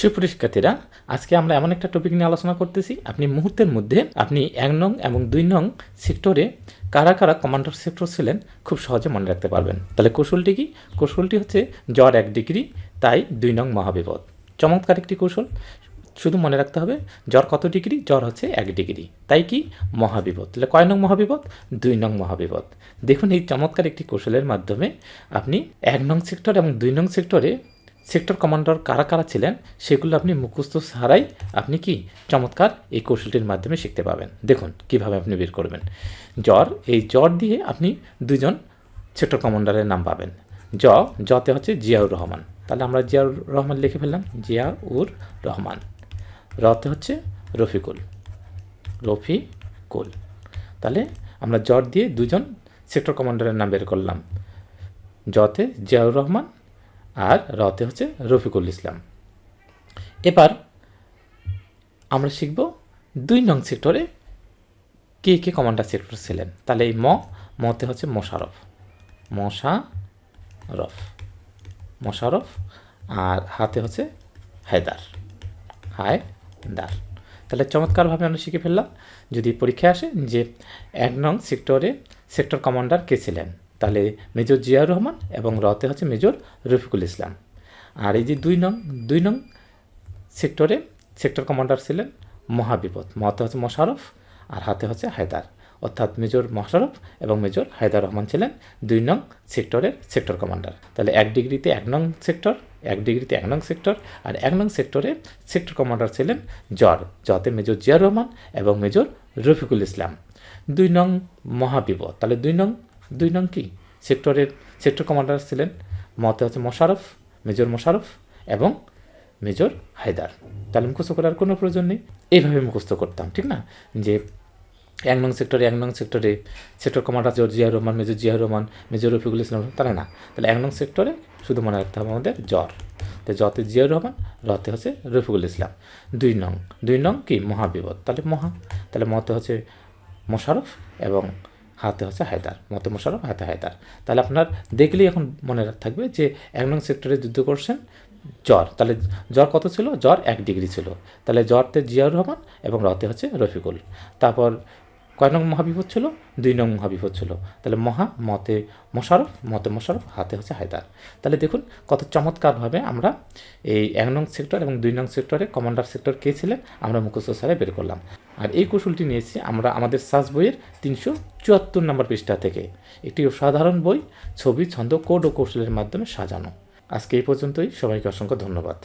সুপ্রিয় শিক্ষার্থীরা, আজকে আমরা এমন একটা টপিক নিয়ে আলোচনা করতেছি। আপনি মুহূর্তের মধ্যে আপনি এক নং এবং দুই নং সেক্টরে কারা কারা কমান্ডার সেক্টর ছিলেন খুব সহজে মনে রাখতে পারবেন। তাহলে কৌশলটি কি? কৌশলটি হচ্ছে জ্বর এক ডিগ্রি, তাই দুই নং মহাবিপদ। চমৎকার একটি কৌশল। শুধু মনে রাখতে হবে, জ্বর কত ডিগ্রি? জ্বর হচ্ছে এক ডিগ্রি। তাই কি? মহাবিপদ। তাহলে কয় নং মহাবিপদ? দুই নং মহাবিপদ। দেখুন এই চমৎকার একটি কৌশলের মাধ্যমে আপনি এক নং সেক্টর এবং দুই নং সেক্টরে সেক্টর কমান্ডার কারা কারা ছিলেন, সেগুলো আপনি মুখস্থ ছাড়াই আপনি কি চমৎকার এই কৌশলটির মাধ্যমে শিখতে পাবেন দেখুন, কীভাবে আপনি বের করবেন। জ্বর, এই জ্বর দিয়ে আপনি দুজন সেক্টর কমান্ডারের নাম পাবেন। জ, জতে হচ্ছে জিয়াউর রহমান। তাহলে আমরা জিয়াউর রহমান লিখে ফেললাম। জিয়াউর রহমান। রতে হচ্ছে রফিকুল। রফিকুল। তাহলে আমরা জ্বর দিয়ে দুজন সেক্টর কমান্ডারের নাম বের করলাম। জতে জিয়াউর রহমান আর রতে হচ্ছে রফিকুল ইসলাম। এবার আমরা শিখব দুই নং সেক্টরে কে কে কমান্ডার সেক্টর ছিলেন তাহলে এই ম, মতে হচ্ছে মোশারফ মোশারফ মোশারফ আর হাতে হচ্ছে হায়দার। হায়দার। তাহলে চমৎকারভাবে আমরা শিখে ফেললাম। যদি পরীক্ষায় আসে যে এক নং সেক্টরে সেক্টর কমান্ডার কে ছিলেন? তাহলে মেজর জিয়াউর রহমান এবং রতে হচ্ছে মেজর রফিকুল ইসলাম। আর এই যে দুই নং দুই নং সেক্টরে সেক্টর কমান্ডার ছিলেন মহাবিপদ। মহাতে হচ্ছে মোশারফ আর হাতে হচ্ছে হায়দার। অর্থাৎ মেজর মোশারফ এবং মেজর হায়দার রহমান ছিলেন দুই নং সেক্টরের সেক্টর কমান্ডার। তাহলে এক ডিগ্রিতে এক নং সেক্টর, এক ডিগ্রিতে এক নং সেক্টর আর এক নং সেক্টরে সেক্টর কমান্ডার ছিলেন জর জতে মেজর জিয়াউর রহমান এবং মেজর রফিকুল ইসলাম। দুই নং মহাবিপদ। তাহলে দুই নং দুই নং কি? সেক্টরের, সেক্টর কমান্ডার ছিলেন মতে হচ্ছে মোশারফ মেজর মোশারফ এবং মেজর হায়দার। তাহলে মুখস্থ করার কোনো প্রয়োজন নেই। এইভাবে মুখস্থ করতাম, ঠিক না? যে এক নং সেক্টরে, এক নং সেক্টরে সেক্টর কমান্ডার জর জিয়া রহমান, মেজর জিয়া রহমান, মেজর রফিকুল ইসলাম তাহলে না। তাহলে এক নং সেক্টরে শুধু মনে রাখতে হবে আমাদের জ্বর। তো জতে জিয়াউর রহমান রতে হচ্ছে রফিকুল ইসলাম। দুই নং দুই নং কি? মহাবিপদ। তাহলে মহা। তাহলে মতে হচ্ছে মোশারফ এবং হাতে হচ্ছে হায়দার মতে মোশারফ হাতে হায়দার। তাহলে আপনার দেখলেই এখন মনে থাকবে যে এক নং সেক্টরে যুদ্ধ করছেন জ্বর। তাহলে জ্বর কত ছিল? জ্বর এক ডিগ্রি ছিল। তাহলে জ্বরতে জিয়াউর রহমান এবং রতে হচ্ছে রফিকুল। তারপর কয় নং মহাবিপদ ছিল? দুই নং মহাবিপদ ছিল। তাহলে মহা, মতে মোশারফ মতে মোশারফ, হাতে হচ্ছে হায়দার। তাহলে দেখুন কত চমৎকারভাবে আমরা এই এক নং সেক্টর এবং দুই নং সেক্টরে কমান্ডার সেক্টর কে ছিলেন, আমরা মুখস্থ সারে বের করলাম। আর এই কৌশলটি নিয়েছি আমরা আমাদের সাজ বইয়ের তিনশো চুয়াত্তর নম্বর পৃষ্ঠা থেকে। একটি সাধারণ বই, ছবি, ছন্দ, কোড ও কৌশলের মাধ্যমে সাজানো। আজকে এই পর্যন্তই। সবাইকে অসংখ্য ধন্যবাদ।